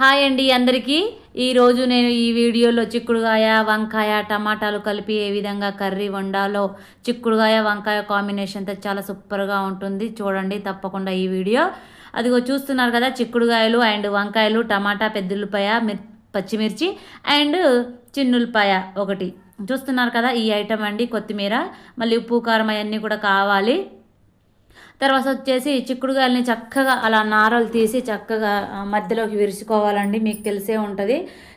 Hi అండి అందరికీ. ఈరోజు నేను ఈ వీడియోలో చిక్కుడుగాయ వంకాయ టమాటాలు కలిపి ఏ విధంగా కర్రీ వండాలో చిక్కుడుగాయ వంకాయ కాంబినేషన్తో చాలా సూపర్గా ఉంటుంది. చూడండి తప్పకుండా ఈ వీడియో. అదిగో చూస్తున్నారు కదా చిక్కుడుగాయలు అండ్ వంకాయలు టమాటా పెద్దుల్లిపాయ మిర్ పచ్చిమిర్చి అండ్ చిన్నుల్పాయ ఒకటి. చూస్తున్నారు కదా ఈ ఐటమ్ అండి కొత్తిమీర మళ్ళీ ఉప్పు కారం అవన్నీ కూడా కావాలి. తర్వాత వచ్చేసి చిక్కుడుగాయలని చక్కగా అలా నారలు తీసి చక్కగా మధ్యలోకి విరుచుకోవాలండి. మీకు తెలిసే ఉంటుంది.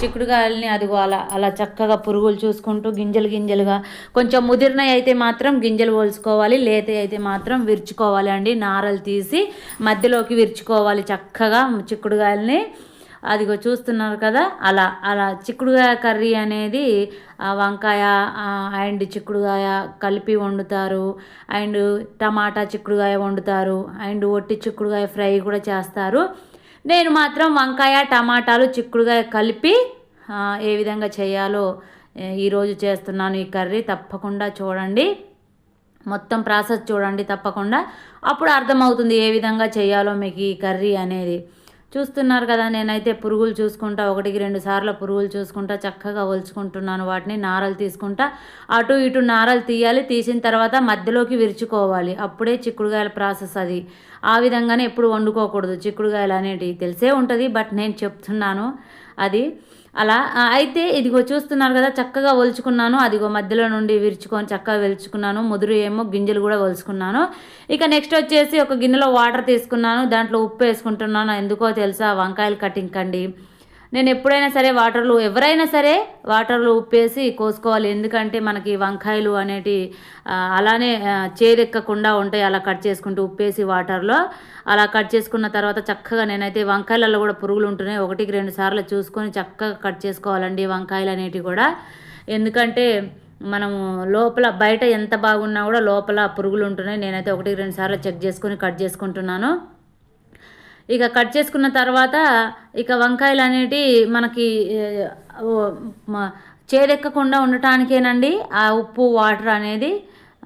చిక్కుడుగాయలని అది అలా అలా చక్కగా పురుగులు చూసుకుంటూ గింజలు గింజలుగా కొంచెం ముదిరినవి అయితే మాత్రం గింజలు పోల్చుకోవాలి లేత అయితే మాత్రం విరుచుకోవాలి అండి. నారలు తీసి మధ్యలోకి విరుచుకోవాలి చక్కగా చిక్కుడుగాయలని అదిగో చూస్తున్నారు కదా అలా అలా చిక్కుడుగాయ కర్రీ అనేది ఆ, వంకాయ అండ్ చిక్కుడుగాయ కలిపి వండుతారు. అండ్ టమాటా చిక్కుడుగాయ వండుతారు. అండ్ ఒట్టి చిక్కుడుగాయ ఫ్రై కూడా చేస్తారు. నేను మాత్రం వంకాయ టమాటాలు చిక్కుడుగాయ కలిపి ఏ విధంగా చేయాలో ఈరోజు చేస్తున్నాను ఈ కర్రీ తప్పకుండా చూడండి. మొత్తం ప్రాసెస్ చూడండి తప్పకుండా. అప్పుడు అర్థమవుతుంది ఏ విధంగా చేయాలో మీకు ఈ కర్రీ అనేది. చూస్తున్నారు కదా నేనైతే పురుగులు చూసుకుంటా ఒకటికి రెండు సార్లు పురుగులు చూసుకుంటా చక్కగా ఒలుచుకుంటున్నాను వాటిని నారలు తీసుకుంటా అటు ఇటు నారలు తీయాలి తీసిన తర్వాత మధ్యలోకి విరుచుకోవాలి. అప్పుడే చిక్కుడుగాయల ప్రాసెస్ అది. ఆ విధంగానే ఎప్పుడు వండుకోకూడదు చిక్కుడుగాయలు అనేటివి తెలిసే ఉంటుంది బట్ నేను చెప్తున్నాను అది. అలా అయితే ఇదిగో చూస్తున్నారు కదా చక్కగా ఒలుచుకున్నాను. అదిగో మధ్యలో నుండి విరుచుకొని చక్కగా వెలుచుకున్నాను. ముదురు ఏమో గింజలు కూడా ఒలుచుకున్నాను. ఇక నెక్స్ట్ వచ్చేసి ఒక గిన్నెలో వాటర్ తీసుకున్నాను. దాంట్లో ఉప్పు వేసుకుంటున్నాను. ఎందుకో తెలుసా వంకాయలు కటింగ్ కండి. నేను ఎప్పుడైనా సరే వాటర్లు ఎవరైనా సరే వాటర్లో ఉప్పేసి కోసుకోవాలి. ఎందుకంటే మనకి వంకాయలు అనేటి అలానే చేరెక్కకుండా ఉంటాయి. అలా కట్ చేసుకుంటూ ఉప్పేసి వాటర్లో అలా కట్ చేసుకున్న తర్వాత చక్కగా నేనైతే వంకాయలలో కూడా పురుగులు ఉంటున్నాయి. ఒకటికి రెండు సార్లు చూసుకొని చక్కగా కట్ చేసుకోవాలండి వంకాయలు అనేటివి కూడా. ఎందుకంటే మనము లోపల బయట ఎంత బాగున్నా కూడా లోపల పురుగులు ఉంటున్నాయి. నేనైతే ఒకటికి రెండు సార్లు చెక్ చేసుకొని కట్ చేసుకుంటున్నాను. ఇక కట్ చేసుకున్న తర్వాత ఇక వంకాయలు అనేటి మనకి చేదెక్కకుండా ఉండటానికేనండి. ఆ ఉప్పు వాటర్ అనేది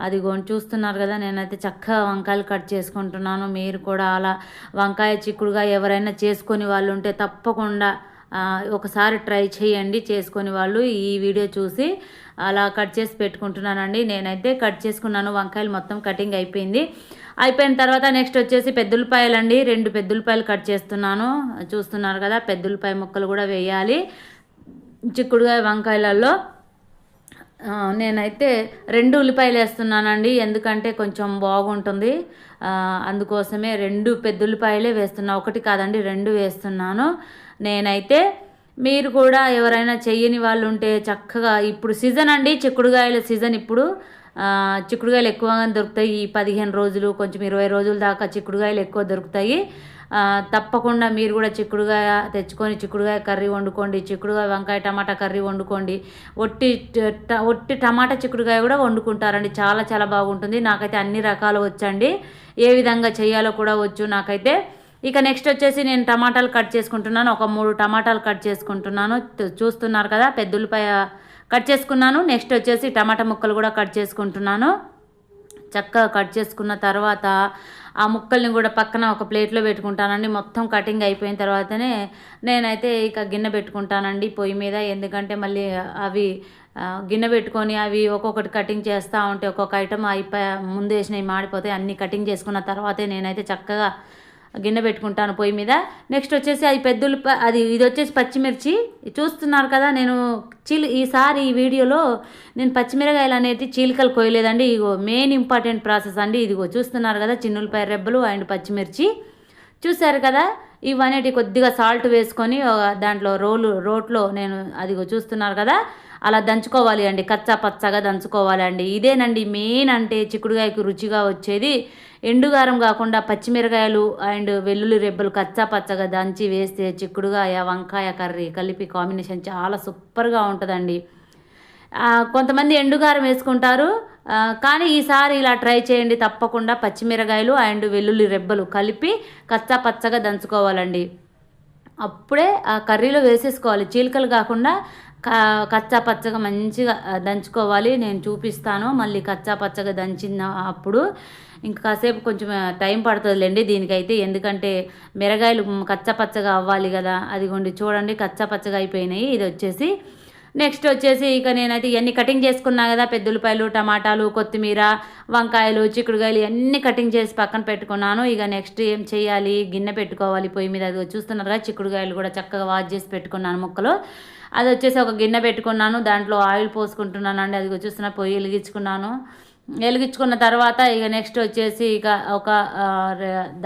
అది చూస్తున్నారు కదా నేనైతే చక్కగా వంకాయలు కట్ చేసుకుంటున్నాను. మీరు కూడా అలా వంకాయ చిక్కుడుగా ఎవరైనా చేసుకొని వాళ్ళు ఉంటే తప్పకుండా ఒకసారి ట్రై చేయండి. చేసుకొని వాళ్ళు ఈ వీడియో చూసి అలా కట్ చేసి పెట్టుకుంటున్నానండి. నేనైతే కట్ చేసుకున్నాను. వంకాయలు మొత్తం కటింగ్ అయిపోయింది. అయిపోయిన తర్వాత నెక్స్ట్ వచ్చేసి పెద్దులపాయలు అండి రెండు పెద్దులపాయలు కట్ చేస్తున్నాను. చూస్తున్నారు కదా పెద్దులపాయ ముక్కలు కూడా వేయాలి. చిక్కుడుగాయ వంకాయలలో. నేనైతే రెండు ఉల్లిపాయలు వేస్తున్నానండి. ఎందుకంటే కొంచెం బాగుంటుంది. అందుకోసమే రెండు పెద్ద ఉల్లిపాయలే వేస్తున్నా. ఒకటి కాదండి రెండు వేస్తున్నాను. నేనైతే మీరు కూడా ఎవరైనా చెయ్యని వాళ్ళు ఉంటే చక్కగా ఇప్పుడు సీజన్ అండి చిక్కుడుగాయల సీజన్ ఇప్పుడు. చిక్కుడుగాయలు ఎక్కువగా దొరుకుతాయి. ఈ పదిహేను రోజులు కొంచెం ఇరవై రోజుల దాకా చిక్కుడుగాయలు ఎక్కువ దొరుకుతాయి. తప్పకుండా మీరు కూడా చిక్కుడుగాయ తెచ్చుకొని చిక్కుడుగాయ కర్రీ వండుకోండి. చిక్కుడుగాయ వంకాయ టమాటా కర్రీ వండుకోండి. ఒట్టి ఒట్టి టమాటా చిక్కుడుగాయ కూడా వండుకుంటారండి. చాలా చాలా బాగుంటుంది. నాకైతే అన్ని రకాలు వచ్చండి. ఏ విధంగా చేయాలో కూడా వచ్చు నాకైతే. ఇక నెక్స్ట్ వచ్చేసి నేను టమాటాలు కట్ చేసుకుంటున్నాను. ఒక మూడు టమాటాలు కట్ చేసుకుంటున్నాను. చూ- చూస్తున్నారు కదా పెద్దలపై కట్ చేసుకున్నాను. నెక్స్ట్ వచ్చేసి టమాటా ముక్కలు కూడా కట్ చేసుకుంటున్నాను. చక్కగా కట్ చేసుకున్న తర్వాత ఆ ముక్కల్ని కూడా పక్కన ఒక ప్లేట్లో పెట్టుకుంటానండి. మొత్తం కటింగ్ అయిపోయిన తర్వాతనే నేనైతే ఇక గిన్నె పెట్టుకుంటానండి పొయ్యి మీద. ఎందుకంటే మళ్ళీ అవి గిన్నె పెట్టుకొని అవి ఒక్కొక్కటి కటింగ్ చేస్తూ ఉంటే ఒక్కొక్క ఐటమ్ అయిపోయి ముందు వేసినవి మాడిపోతాయి. అన్నీ కటింగ్ చేసుకున్న తర్వాతే నేనైతే చక్కగా గిన్నె పెట్టుకుంటాను పొయ్యి మీద. నెక్స్ట్ వచ్చేసి అది పెద్దలు అది ఇది వచ్చేసి పచ్చిమిర్చి. చూస్తున్నారు కదా నేను చీలి ఈసారి ఈ వీడియోలో నేను పచ్చిమిరకాయలు అనేది చీలికలు కోయలేదండి ఇగో మెయిన్ ఇంపార్టెంట్ ప్రాసెస్ అండి. ఇదిగో చూస్తున్నారు కదా చిన్నులపాయ రెబ్బలు అండ్ పచ్చిమిర్చి. చూశారు కదా ఇవన్నీ కొద్దిగా సాల్ట్ వేసుకొని దాంట్లో రోలు రోట్లో నేను అదిగో చూస్తున్నారు కదా అలా దంచుకోవాలి అండి. కచ్చా పచ్చగా దంచుకోవాలి అండి ఇదేనండి మెయిన్ అంటే చిక్కుడుగాయకు రుచిగా వచ్చేది. ఎండుగారం కాకుండా పచ్చిమిరకాయలు అండ్ వెల్లుల్లి రెబ్బలు కచ్చా పచ్చగా దంచి వేస్తే చిక్కుడుగాయ వంకాయ కర్రీ కలిపి కాంబినేషన్ చాలా సూపర్గా ఉంటుందండి. కొంతమంది ఎండుగారం వేసుకుంటారు. కానీ ఈసారి ఇలా ట్రై చేయండి. తప్పకుండా పచ్చిమిరకాయలు అండ్ వెల్లుల్లి రెబ్బలు కలిపి కచ్చా పచ్చగా దంచుకోవాలండి. అప్పుడే ఆ కర్రీలో వేసేసుకోవాలి. చీలికలు కాకుండా కచ్చా పచ్చగా మంచిగా దంచుకోవాలి. నేను చూపిస్తాను. మళ్ళీ కచ్చా పచ్చగా దంచిన అప్పుడు ఇంకా కాసేపు కొంచెం టైం పడుతుందిలేండి దీనికైతే. ఎందుకంటే మిరగాయలు కచ్చపచ్చగా పచ్చగా అవ్వాలి కదా. అదిగోండి చూడండి కచ్చపచ్చగా అయిపోయినాయి. ఇది వచ్చేసి నెక్స్ట్ వచ్చేసి ఇక నేనైతే ఇవన్నీ కటింగ్ చేసుకున్నా కదా. పెద్ద ఉల్లిపాయలు టమాటాలు కొత్తిమీర వంకాయలు చిక్కుడుకాయలు ఇవన్నీ కటింగ్ చేసి పక్కన పెట్టుకున్నాను. ఇక నెక్స్ట్ ఏం చేయాలి? గిన్నె పెట్టుకోవాలి పొయ్యి మీద. అది చూస్తున్నారుగా చిక్కుడుకాయలు కూడా చక్కగా వాష్ చేసి పెట్టుకున్నాను ముక్కలు. అది వచ్చేసి ఒక గిన్నె పెట్టుకున్నాను. దాంట్లో ఆయిల్ పోసుకుంటున్నాను అండి అది చూస్తున్న పొయ్యి వెలిగించుకున్నాను. వెలిగించుకున్న తర్వాత ఇక నెక్స్ట్ వచ్చేసి ఇక ఒక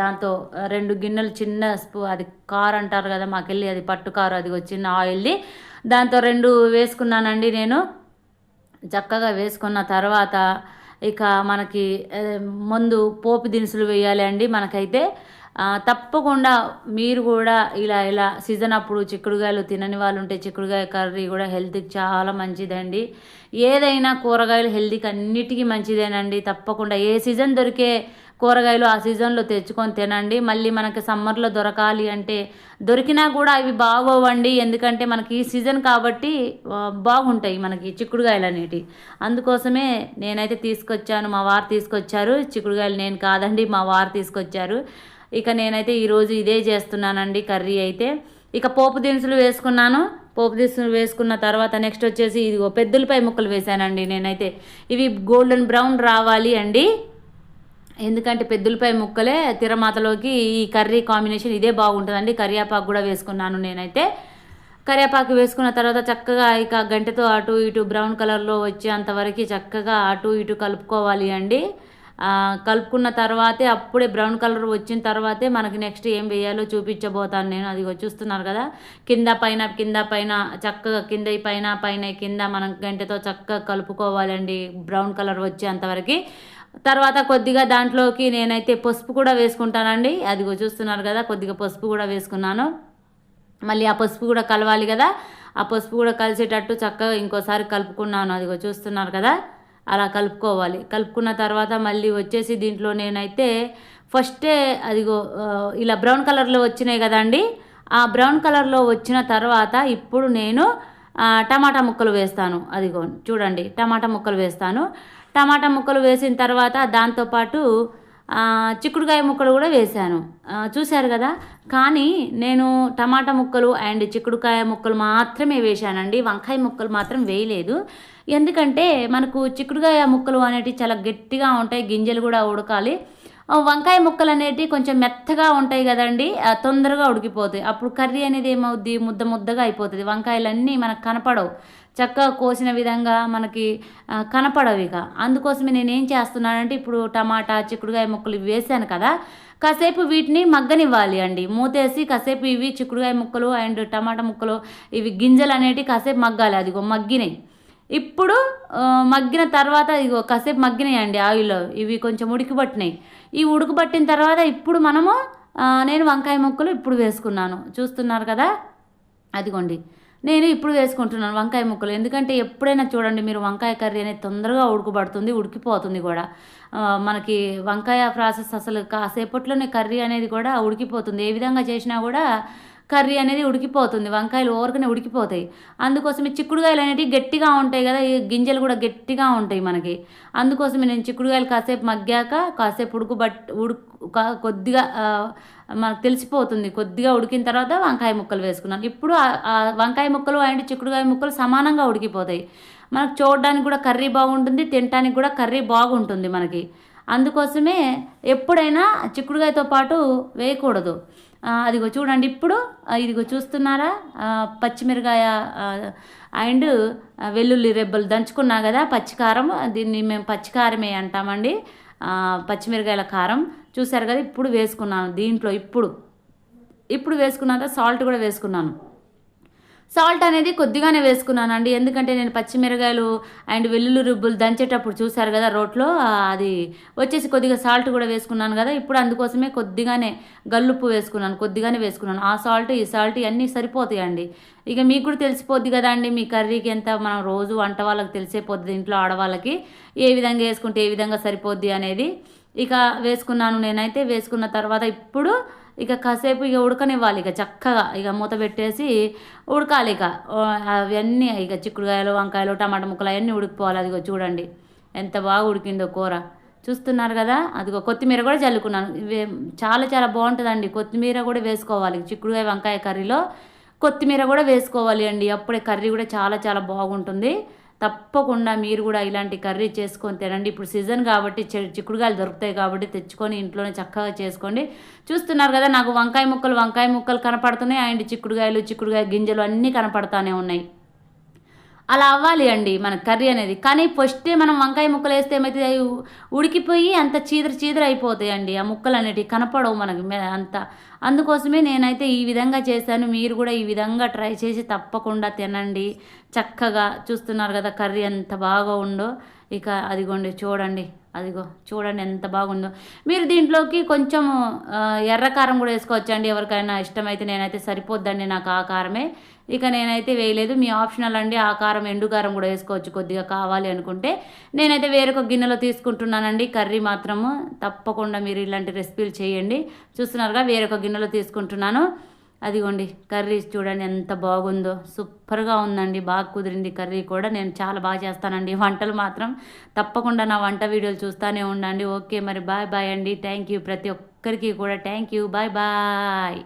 దాంతో రెండు గిన్నెలు చిన్న స్పూ అది కార్ అంటారు కదా మాకెళ్ళి అది పట్టు కారు అది వచ్చింది ఆయిల్ది దాంతో రెండు వేసుకున్నానండి నేను. చక్కగా వేసుకున్న తర్వాత ఇక మనకి ముందు పోపు దినుసులు వేయాలి అండి మనకైతే. తప్పకుండా మీరు కూడా ఇలా ఇలా సీజన్ అప్పుడు చిక్కుడుకాయలు తినని వాళ్ళు ఉంటే చిక్కుడుకాయ కర్రీ కూడా హెల్త్కి చాలా మంచిదండి. ఏదైనా కూరగాయలు హెల్తీకి అన్నిటికీ మంచిదేనండి. తప్పకుండా ఏ సీజన్ దొరికే కూరగాయలు ఆ సీజన్లో తెచ్చుకొని తినండి. మళ్ళీ మనకి సమ్మర్లో దొరకాలి అంటే దొరికినా కూడా అవి బాగోవండి. ఎందుకంటే మనకి ఈ సీజన్ కాబట్టి బాగుంటాయి మనకి చిక్కుడుకాయలు అనేటివి. అందుకోసమే నేనైతే తీసుకొచ్చాను. మా వారు తీసుకొచ్చారు. చిక్కుడుకాయలు నేను కాదండి మా వారు తీసుకొచ్చారు. ఇక నేనైతే ఈరోజు ఇదే చేస్తున్నానండి కర్రీ అయితే. ఇక పోపు దినుసులు వేసుకున్నాను. పోపు దినుసులు వేసుకున్న తర్వాత నెక్స్ట్ వచ్చేసి ఇదిగో పెద్దలపై ముక్కలు వేసానండి నేనైతే. ఇవి గోల్డెన్ బ్రౌన్ రావాలి అండి. ఎందుకంటే పెద్దలపై ముక్కలే తిరమాతలోకి ఈ కర్రీ కాంబినేషన్ ఇదే బాగుంటుందండి. కరివేపాకు కూడా వేసుకున్నాను నేనైతే. కరివేపాకు వేసుకున్న తర్వాత చక్కగా ఇక గంటతో అటు ఇటు బ్రౌన్ కలర్లో వచ్చేంతవరకు చక్కగా అటు ఇటు కలుపుకోవాలి అండి. కలుపుకున్న తర్వాతే అప్పుడే బ్రౌన్ కలర్ వచ్చిన తర్వాతే మనకి నెక్స్ట్ ఏం వేయాలో చూపించబోతాను నేను. అది చూస్తున్నారు కదా? కింద పైన కింద పైన చక్కగా కింద పైన పైన కింద మనం గంటతో చక్కగా కలుపుకోవాలండి బ్రౌన్ కలర్ వచ్చేంతవరకు తర్వాత కొద్దిగా దాంట్లోకి నేనైతే పసుపు కూడా వేసుకుంటానండి. అదిగో చూస్తున్నారు కదా? కొద్దిగా పసుపు కూడా వేసుకున్నాను. మళ్ళీ ఆ పసుపు కూడా కలవాలి కదా? ఆ పసుపు కూడా కలిసేటట్టు చక్కగా ఇంకోసారి కలుపుకున్నాను. అదిగో చూస్తున్నారు కదా? అలా కలుపుకోవాలి. కలుపుకున్న తర్వాత మళ్ళీ వచ్చేసి దీంట్లో నేనైతే ఫస్టే అదిగో ఇలా బ్రౌన్ కలర్లో వచ్చినాయి కదండి. ఆ బ్రౌన్ కలర్లో వచ్చిన తర్వాత ఇప్పుడు నేను టమాటా ముక్కలు వేస్తాను. అదిగో చూడండి టమాటా ముక్కలు వేస్తాను. టమాటా ముక్కలు వేసిన తర్వాత దాంతోపాటు చిక్కుడుకాయ ముక్కలు కూడా వేశాను. చూశారు కదా? కానీ నేను టమాటా ముక్కలు అండ్ చిక్కుడుకాయ ముక్కలు మాత్రమే వేశానండి. వంకాయ ముక్కలు మాత్రం వేయలేదు. ఎందుకంటే మనకు చిక్కుడుకాయ ముక్కలు అనేటివి చాలా గట్టిగా ఉంటాయి గింజలు కూడా ఉడకాలి. వంకాయ ముక్కలు అనేటివి కొంచెం మెత్తగా ఉంటాయి కదండి తొందరగా ఉడికిపోతాయి. అప్పుడు కర్రీ అనేది ఏమవుద్ది? ముద్ద ముద్దగా అయిపోతుంది. వంకాయలన్నీ మనకు కనపడవు. చక్కగా కోసిన విధంగా మనకి కనపడవు ఇక అందుకోసమే నేను ఏం చేస్తున్నానంటే ఇప్పుడు టమాటా చిక్కుడుకాయ ముక్కలు ఇవి వేసాను కదా. కాసేపు వీటిని మగ్గనివ్వాలి అండి. మూతేసి కాసేపు ఇవి చిక్కుడుకాయ ముక్కలు అండ్ టమాటా ముక్కలు ఇవి గింజలు అనేటివి కాసేపు మగ్గాలి. అదిగో మగ్గినాయి. ఇప్పుడు మగ్గిన తర్వాత ఇగో కాసేపు మగ్గినాయండి ఆయిల్లో. ఇవి కొంచెం ఉడికిపట్టినాయి. ఈ ఉడకబట్టిన తర్వాత ఇప్పుడు మనము నేను వంకాయ ముక్కలు ఇప్పుడు వేసుకున్నాను. చూస్తున్నారు కదా? అదిగోండి. నేను ఇప్పుడు వేసుకుంటున్నాను వంకాయ ముక్కలు. ఎందుకంటే ఎప్పుడైనా చూడండి మీరు వంకాయ కర్రీ అనేది తొందరగా ఉడకబడుతుంది ఉడికిపోతుంది కూడా. మనకి వంకాయ ప్రాసెస్ అసలు కాసేపట్లోనే కర్రీ అనేది కూడా ఉడికిపోతుంది. ఏ విధంగా చేసినా కూడా కర్రీ అనేది ఉడికిపోతుంది. వంకాయలు ఓరకనే ఉడికిపోతాయి. అందుకోసమే చిక్కుడుకాయలు అనేవి గట్టిగా ఉంటాయి కదా ఈ గింజలు కూడా గట్టిగా ఉంటాయి మనకి. అందుకోసమే నేను చిక్కుడుకాయలు కాసేపు మగ్గాక కాసేపు ఉడుకుబట్ ఉడుకు కొద్దిగా మనకు తెలిసిపోతుంది. కొద్దిగా ఉడికిన తర్వాత వంకాయ ముక్కలు వేసుకున్నాను. ఇప్పుడు వంకాయ ముక్కలు అండ్ చిక్కుడుకాయ ముక్కలు సమానంగా ఉడికిపోతాయి. మనకు చూడడానికి కూడా కర్రీ బాగుంటుంది తినడానికి కూడా కర్రీ బాగుంటుంది మనకి. అందుకోసమే ఎప్పుడైనా చిక్కుడుకాయతో పాటు వేయకూడదు. అదిగో చూడండి ఇప్పుడు ఇదిగో చూస్తున్నారా? పచ్చిమిరకాయ అండ్ వెల్లుల్లి రెబ్బలు దంచుకున్నా కదా పచ్చికారం దీన్ని మేము పచ్చికారమే అంటామండి. పచ్చిమిరకాయల కారం. చూసారు కదా ఇప్పుడు వేసుకున్నాను దీంట్లో ఇప్పుడు. ఇప్పుడు వేసుకున్నాక సాల్ట్ కూడా వేసుకున్నాను. సాల్ట్ అనేది కొద్దిగానే వేసుకున్నానండి. ఎందుకంటే నేను పచ్చిమిరకాయలు అండ్ వెల్లుల్లి రుబ్బులు దంచేటప్పుడు చూశారు కదా రోట్లో అది వచ్చేసి కొద్దిగా సాల్ట్ కూడా వేసుకున్నాను కదా. ఇప్పుడు అందుకోసమే కొద్దిగానే గల్లుప్పు వేసుకున్నాను కొద్దిగానే వేసుకున్నాను. ఆ సాల్ట్ ఈ సాల్ట్ ఇవన్నీ సరిపోతాయండి. ఇక మీకు కూడా తెలిసిపోద్ది కదా అండి మీ కర్రీకి ఎంత మనం రోజు వంట వాళ్ళకి తెలిసేపోద్ది ఇంట్లో ఆడవాళ్ళకి ఏ విధంగా వేసుకుంటే ఏ విధంగా సరిపోద్ది అనేది. ఇక వేసుకున్నాను నేనైతే వేసుకున్న తర్వాత ఇప్పుడు ఇక కాసేపు ఇక ఉడకనివ్వాలి. ఇక చక్కగా ఇక మూత పెట్టేసి ఉడకాలి ఇక. అవన్నీ ఇక చిక్కుడుకాయలు వంకాయలు టమాటా ముక్కలు అవన్నీ ఉడికిపోవాలి. అదిగో చూడండి. ఎంత బాగా ఉడికిందో కూర. చూస్తున్నారు కదా? అదిగో కొత్తిమీర కూడా చల్లుకున్నాను. చాలా చాలా బాగుంటుందండి. కొత్తిమీర కూడా వేసుకోవాలి. చిక్కుడుకాయ వంకాయ కర్రీలో కొత్తిమీర కూడా వేసుకోవాలి అండి. అప్పుడే కర్రీ కూడా చాలా చాలా బాగుంటుంది. తప్పకుండా మీరు కూడా ఇలాంటి కర్రీ చేసుకొని తినండి. ఇప్పుడు సీజన్ కాబట్టి చి- చిక్కుడుకాయలు దొరుకుతాయి కాబట్టి తెచ్చుకొని ఇంట్లోనే చక్కగా చేసుకోండి. చూస్తున్నారు కదా నాకు వంకాయ ముక్కలు వంకాయ ముక్కలు కనపడుతున్నాయి. అండ్ చిక్కుడుకాయలు చిక్కుడుకాయ గింజలు అన్నీ కనపడతానే ఉన్నాయి. అలా అవ్వాలి అండి మన కర్రీ అనేది. కానీ ఫస్టే మనం వంకాయ ముక్కలు వేస్తే ఏమైతే అవి ఉడికిపోయి అంత చీదర చీదర అయిపోతాయండి ఆ ముక్కలు అనేటివి కనపడవు మనకి మే- అంత. అందుకోసమే నేనైతే ఈ విధంగా చేశాను. మీరు కూడా ఈ విధంగా ట్రై చేసి తప్పకుండా తినండి. చక్కగా చూస్తున్నారు కదా కర్రీ ఎంత బాగా ఉందో. ఇక అదిగోండి చూడండి. అదిగో చూడండి ఎంత బాగుందో. మీరు దీంట్లోకి కొంచెం ఎర్ర కారం కూడా వేసుకోవచ్చండి. ఎవరికైనా ఇష్టమైతే నేనైతే సరిపోద్దండి నాకు ఆ కారమే. ఇక నేనైతే వేయలేదు. మీ ఆప్షనల్ అండి. ఆ కారం ఎండు కారం కూడా వేసుకోవచ్చు కొద్దిగా కావాలి అనుకుంటే. నేనైతే వేరొక గిన్నెలో తీసుకుంటున్నానండి. కర్రీ మాత్రము తప్పకుండా మీరు ఇలాంటి రెసిపీలు చేయండి. చూస్తున్నారుగా వేరొక గిన్నెలో తీసుకుంటున్నాను. అదిగోండి కర్రీ చూడండి ఎంత బాగుందో. సూపర్గా ఉందండి బాగా కుదిరింది కర్రీ కూడా. నేను చాలా బాగా చేస్తానండి. వంటలు మాత్రం తప్పకుండా నా వంట వీడియోలు చూస్తూనే ఉండండి. ఓకే మరి బాయ్ బాయ్ అండి. థ్యాంక్ యూ ప్రతి ఒక్కరికి కూడా. Thank you bye bye.